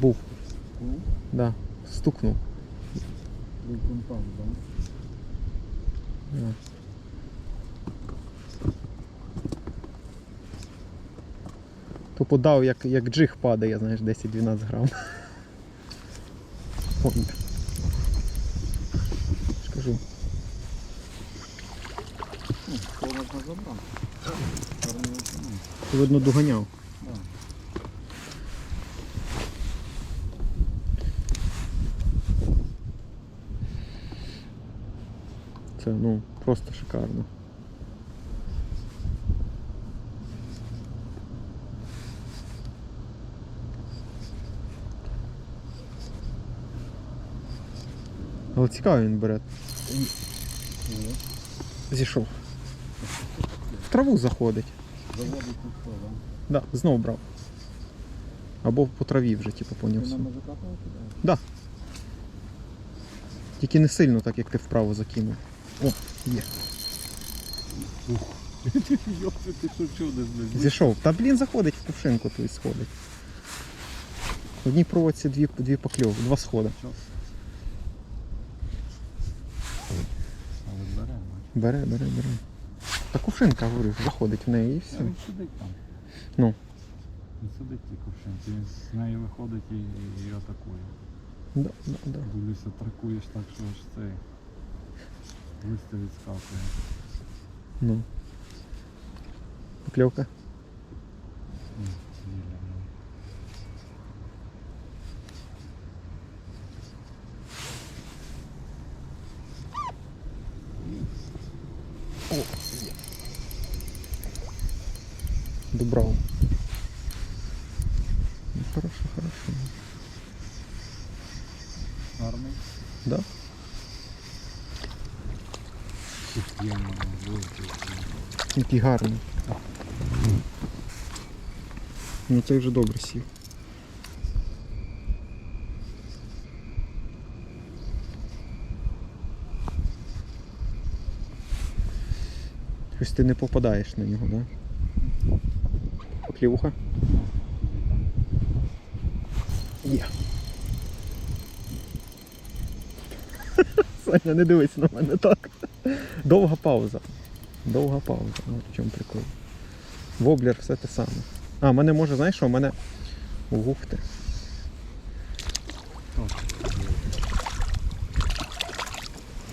Був, Ну, да. Стукнув. був контакт, да? Да. То подав, як, як джиг падає, знаєш, 10-12 грам. Ой. Ж кажу. Ну, що можна забрати? Гарний Ти, видно, доганяв. Це ну просто шикарно. Але цікаво він бере. Зійшов. В траву заходить. Заводить тут що, да? Да, знов брав. Або по траві вже, типу, Ти понівся. на мужика того кидаєш? Да. Тільки не сильно, так як ти вправо закинув. О, є. Йопи, ти що чудиш, блядь? Зійшов. Та блін заходить в кувшинку тут сходить. В одній проводці дві, дві покльовки, два сходи. Що? Але бере, бач. Бере, бере, бере. Та кувшинка, говорю, заходить в неї і все. він сидить там. Ну. Він сидить ті кувшинці, він з неї виходить і, і атакує. Да, да, да. Дивлюся, тракуєш так, що аж цей листя відскакує. Ну. Покльовка. Ну, хорошо, хорошо. Гарний. Да? Великий. Який гарний. Ну цей вже добре сів. Щось ти не попадаєш на нього, да? Поклівуха? Є. Саня, не дивись на мене так. Довга пауза. Довга пауза. От в чому прикол. Воблер все те саме. А, мене може, знаєш що, у мене. Ух ти.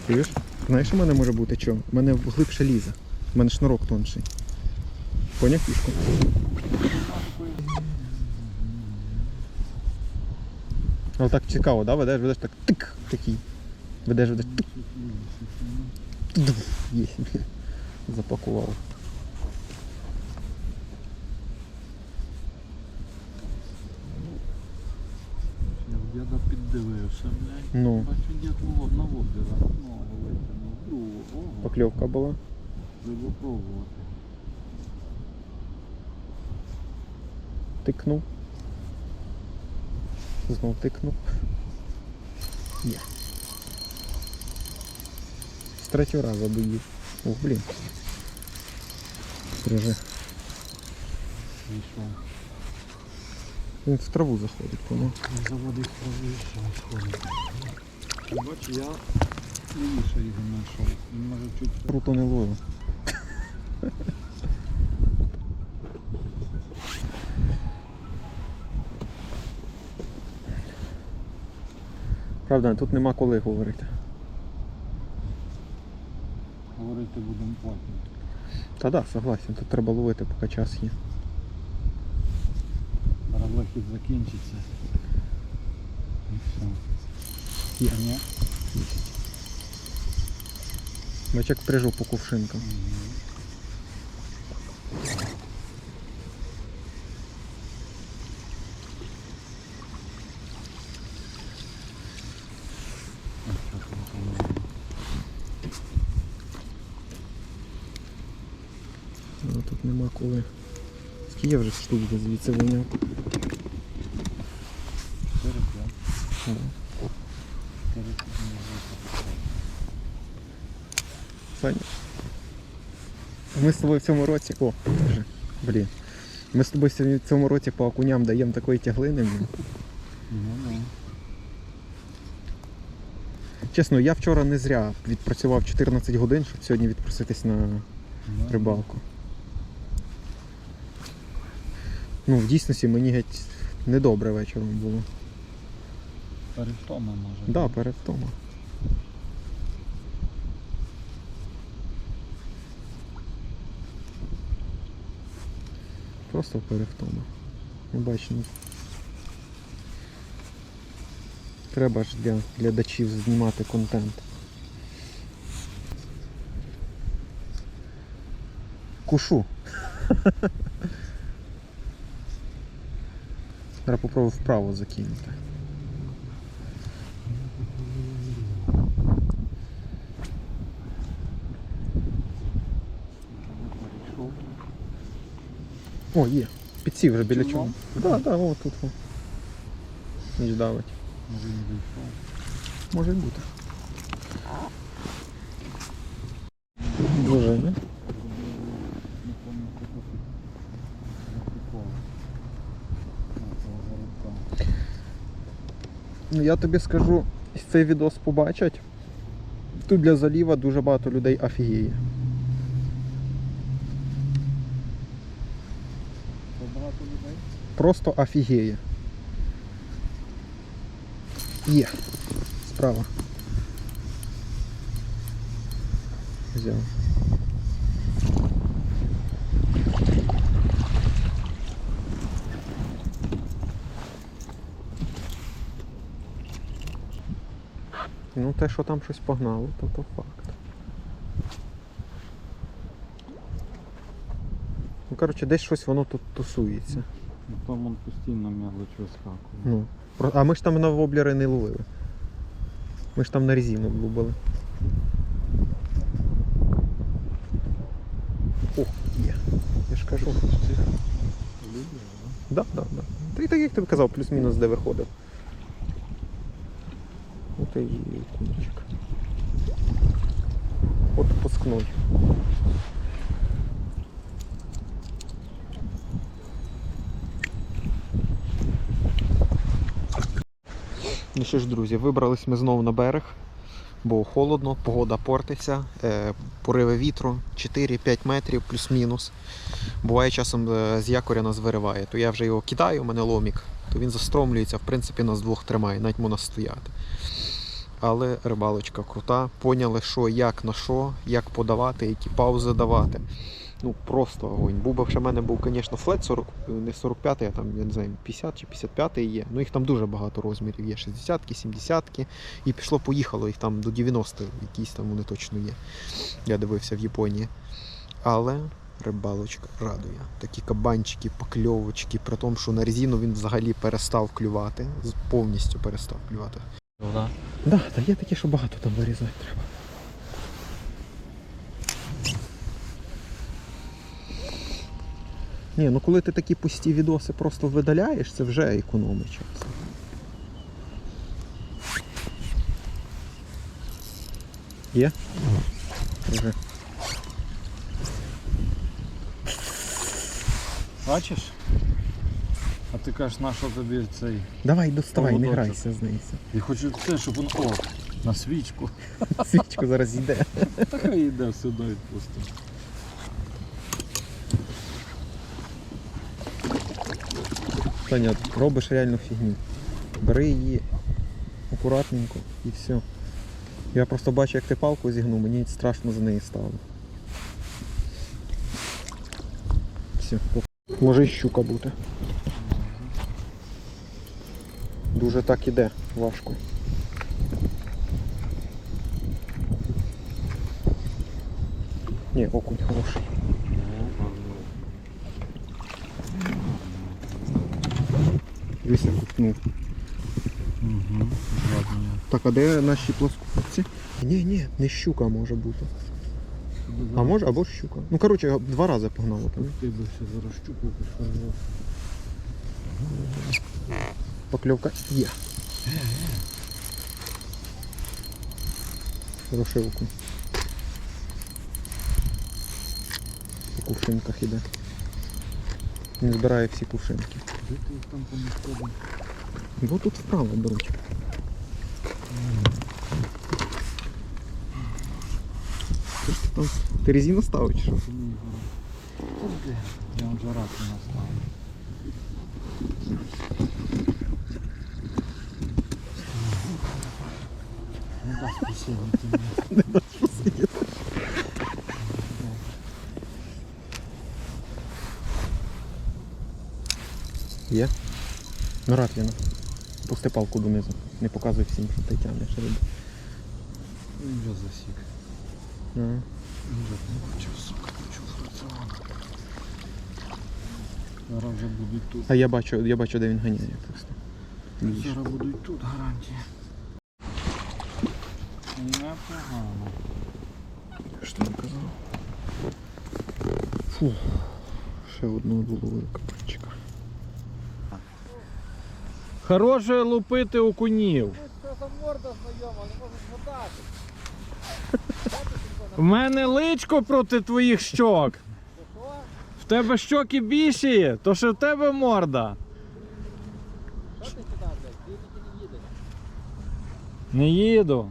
Чуєш? Знаєш, в мене може бути що? У мене глибше лізе. У мене шнурок тонший. Поняв фішку? Але так цікаво, да? Ведеш, ведеш так тик такий. Ведеш, ведеш тик. Є. Запакував. Я піддивився, блядь. Ну, Бачу, вод на воблера. Ну. Другого. Покльовка була. треба пробувати. Тикнув. Знов тикнув. Є. З третього разу доїв. Ох, блін. Стрижи. Він в траву заходить, поняв? Заводить правий сходить. Бачу, я лівіше його знайшов. Він може чуть Круто не ловив. Правда, тут нема коли говорити. говорити будемо потім. Та да, согласен, тут треба ловити, поки час є. Зараз вихід закінчиться. І все. Є. Ні? Бач, як прижу по кувшинкам. Мгм. Ось що там половина. Але тут нема коли. Я вже штук звідси виняв. Саня. Ми з тобою в цьому році. О, вже, блін. Ми з тобою в цьому році по окуням даємо такої тяглини. Чесно, я вчора не зря відпрацював 14 годин, щоб сьогодні відпроситись на рибалку. Ну, в дійсності мені геть недобре вечором було. Перевтома може. Да, перед втома. Просто перевтома. Не бачу. Треба ж для глядачів знімати контент. Кушу. Треба попробую вправо закинути. О, є. Підсів вже біля чого. Так, так, о, тут. О. Ніч давить. Може він вийшов. Може й бути. Дуже, не? я тобі скажу, цей відос побачать. Тут для заліва дуже багато людей офігіє. Це багато людей? Просто офігіє. Є. Справа. Взяв. Ну, те, що там щось погнало, то то факт. Ну, коротше, десь щось воно тут тусується. Ну там он постійно м'яглич вискакує. Ну, про- а ми ж там на воблери не ловили. Ми ж там на резину лубили. Ох, є. Я ж кажу. Любиш, Да, да, да. Та й так як ти казав, плюс-мінус де виходив. От і кунчик. От пускной. Ну що ж, друзі, вибрались ми знову на берег, бо холодно, погода портиться, е, пориви вітру 4-5 метрів плюс-мінус. Буває часом е, з якоря нас вириває, то я вже його кидаю, у мене ломік, то він застромлюється, в принципі, нас двох тримає, навіть можна стояти. Але рибалочка крута. Поняли, що, як на що, як подавати, які паузи давати. Ну просто огонь. Був ще в мене був, звісно, флет 40, не 45, а там, я не знаю, 50 чи 55 є. Ну їх там дуже багато розмірів є. 60-ки, 70-ки. І пішло-поїхало, їх там до 90 якісь там вони точно є. Я дивився в Японії. Але рибалочка радує. Такі кабанчики, покльовочки, при тому, що на резину він взагалі перестав клювати, повністю перестав клювати. Вода. Да, та є таке, що багато там вирізати треба. Ні, ну коли ти такі пусті відоси просто видаляєш, це вже економить час. Є? Вже. Бачиш? Ти кажеш, на що тобі цей. Давай доставай, не грайся з нею. Я хочу те, щоб він о, на свічку. Свічку зараз йде. Та хай йде сюди відпустимо. Таня, робиш реальну фігню. Бери її акуратненько і все. Я просто бачу, як ти палку зігнув, мені страшно за неї стало. Все. Може і щука бути. Дуже так іде, важко. Ні, окунь хороший. Дивися, купнув. Угу. Жадні. Так, а де наші плоскопці? Ні, ні, не щука може бути. А може, або щука. Ну, коротше, два рази погнало. Ти би ще зараз щуку підходив. Покльовка є. Хороший окунь. по кувшинках іде. Він збирає всі кувшинки. Де ти їх там помістив? Бо тут вправо беруть. Ти ж там ти резину ставиш, чи що? Це мій город. Та де? Я вам. Не. Є? Ну ратліна. Пусти палку донизу. Не показуй всім, що ти тягнеш. Він вже засік. Ага. Він вже не хоче, сука, хочу фрацювати. Зараз вже будуть тут. А я бачу, я бачу, де він ганяє просто. Зараз будуть тут гарантії. Непогано. Що він казав? Фу. Ще одного було капельчика. Хороше лупити окунів. В мене личко проти твоїх щок. В тебе щоки більші, то що в тебе морда. Що ти сюди, блядь? Ти не їдеш. Не їду.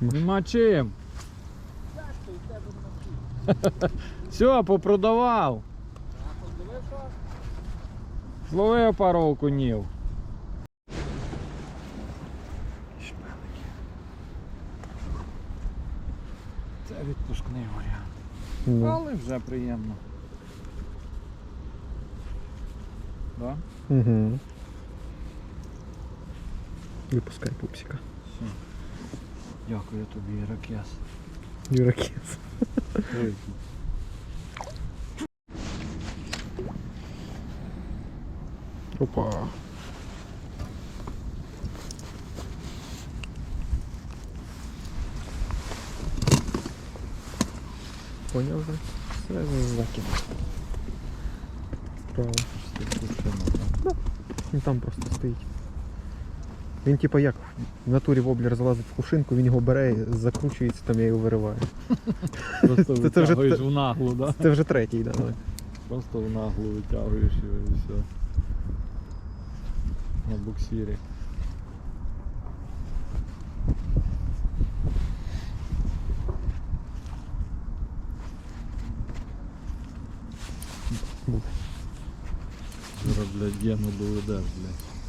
Нема чим. Все, попродавав. Зловив пару окунів. Це відпускний варіант. Але вже приємно. Да? угу. Випускай пупсика. Все. Дякую тобі, Іракес. Юракес. Опа. Понял вже? Все закинув. Справа. Він там просто стоїть. Він типа як в натурі воблер залазить в кушинку, він його бере, закручується, там я його вириваю. Просто Це- це вже витягуєш те- в наглу, да? Це вже третій, да. Просто в наглу витягуєш його і все. На буксирі. Зараз, блядь, гену доведеш, блядь.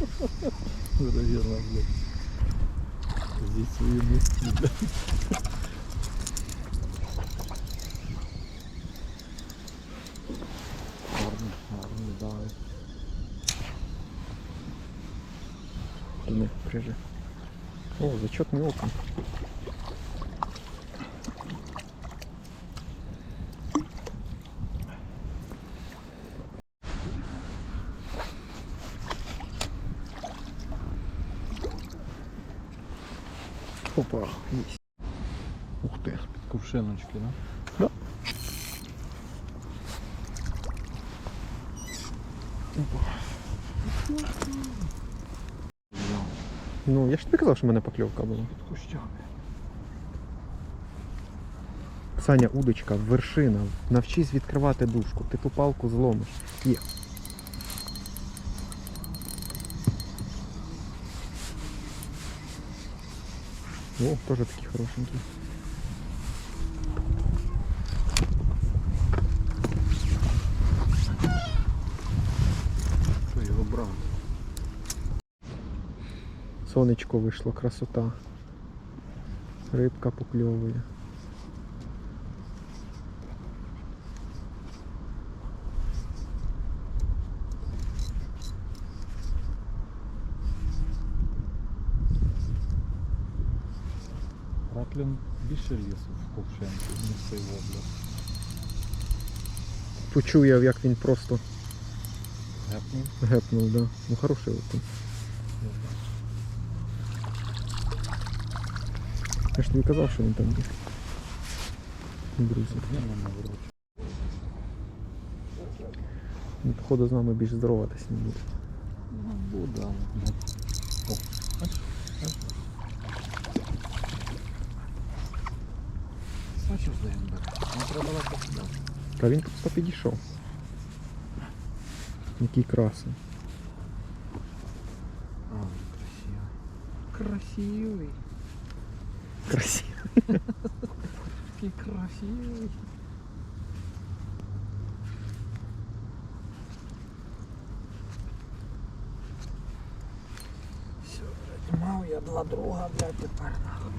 Зараз гена, блядь. Зі свої місці, блядь. Гарно, гарно, давай. Не, прижи. О, зачетный окон. Ну, я ж тобі казав, що в мене покльовка була. Саня, удочка, вершина. Навчись відкривати дужку. Ти ту палку зломиш. Є. О, теж такий хорошенький. Сонечко вийшло, красота. Рибка покльовує. Ратлін більше лісу в ковшинку, ніж цей воблер. Почув я, як він просто Гепнув. гепнув, да. Ну хороший окунь. Я ж тобі казав, що він там є. Друзі. Гена навроч. Він, походу, з нами більш здороватись не буде. Ну, буде, але. ну, О, бачиш? Бачиш? треба далеко сюди. Та він просто підійшов. Який красний. А, красиво. Красивий. Красивий. Такий красивий. Все, блядь, мав я два друга, блядь, тепер нахуй.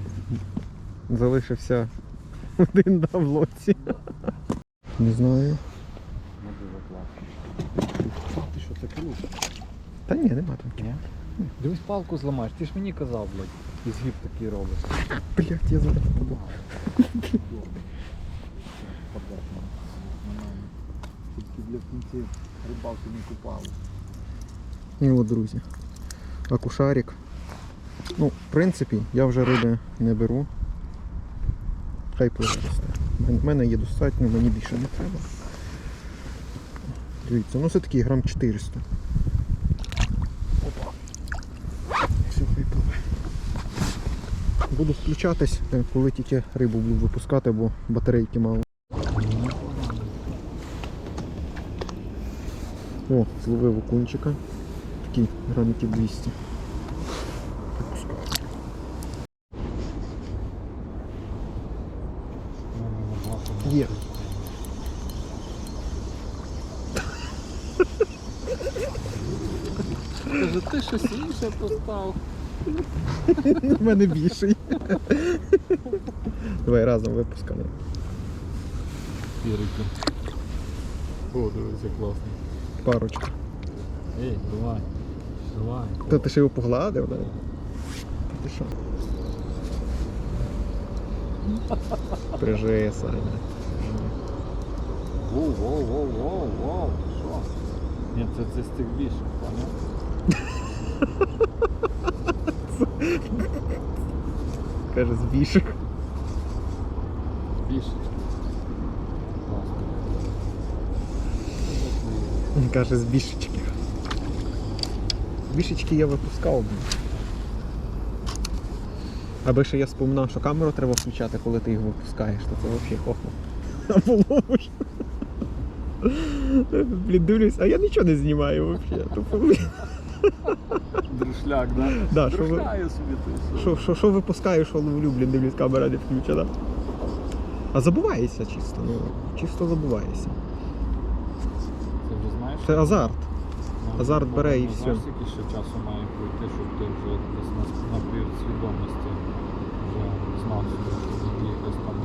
Залишився один да, в лоці. Не знаю. Не дуже класно. Ти що, це круто? Та ні, нема там. Ні? Дивись, палку зламаєш, ти ж мені казав, блядь, гіб такий робиш. Блять, я зараз буду. Тільки для кінців рибалки не купали. І от, друзі. Акушарик. Ну, в принципі, я вже риби не беру. Хай пливе. В мене є достатньо, мені більше не треба. Дивіться, ну це такий грам 400. Опа. Все, хай пливе. Буду включатись, е, коли тільки рибу буду випускати, бо батарейки мало. О, зловив окунчика. Такий грамів 200. Є. Ти щось інше постав. У мене більший. Давай разом випускаємо. Пірики. О, дивися, класно. Парочку. Ей, давай. Давай. Та ти ще його погладив, да? Ти що? Прижи, Саня. Воу, воу, воу, воу, воу. Що? Ні, це, це з тих поняв? Каже, з більших. Більше. Класно. Він каже, з бішечки. Бішечки я випускав. Аби ще я споминав, що камеру треба включати, коли ти їх випускаєш, то це взагалі хохма. Блін, дивлюсь, а я нічого не знімаю взагалі. Друшляк, да? Да, що ви- Друшляю собі ти. Що, що, що випускаю, що ловлю, блін, дивлюсь, камера не включена. А забувається чисто, ну, чисто забувається. Ти вже знаєш? Це азарт. Ну, азарт бере і всьо. Знаєш, скільки ще часу має пройти, щоб ти вже десь на, на вже знав що тоді якась там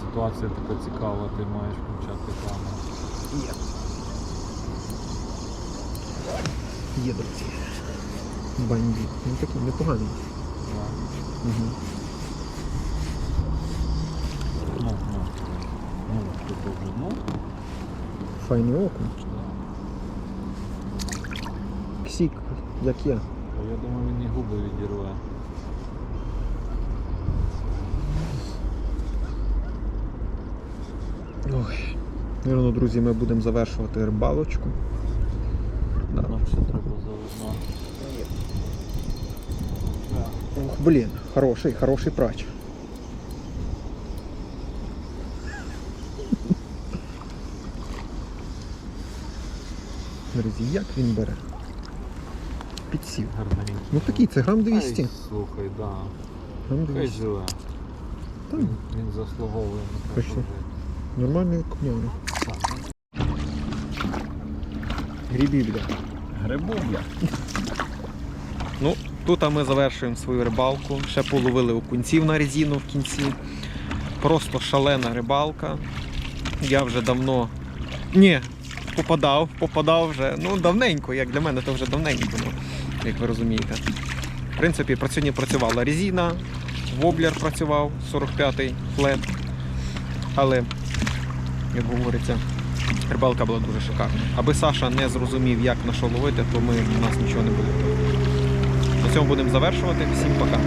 ситуація така цікава, ти маєш включати камеру. Є. Є, друзі. Бандит. Ну такий непоганий. Угу. Ну, ну, ну, вже, ну, Файний окунь. Ксік, як я. Я думаю, він і губи відірве. Ой. Вірно, друзі, ми будемо завершувати рибалочку. Да. Нам ще треба заодно. Ох, блін, хороший, хороший прач. Друзі, як він бере? Підсів. Гарненький. Ну такий, це грам 200. Ай, слухай, да. Грам Хай живе. Та, Він, він заслуговує на те, Точно. щоб жити. нормальний бля. Грибу, бля. Ну, тут ми завершуємо свою рибалку. Ще половили окунців на резину в кінці. Просто шалена рибалка. Я вже давно. Ні, попадав, попадав вже. Ну, давненько, як для мене, то вже давненько, ну, як ви розумієте. В принципі, сьогодні працювала резина, воблер працював, 45-й флет. Але, як говориться, рибалка була дуже шикарна. Аби Саша не зрозумів, як на що ловити, то ми, у нас нічого не буде. На цьому будемо завершувати. Всім пока.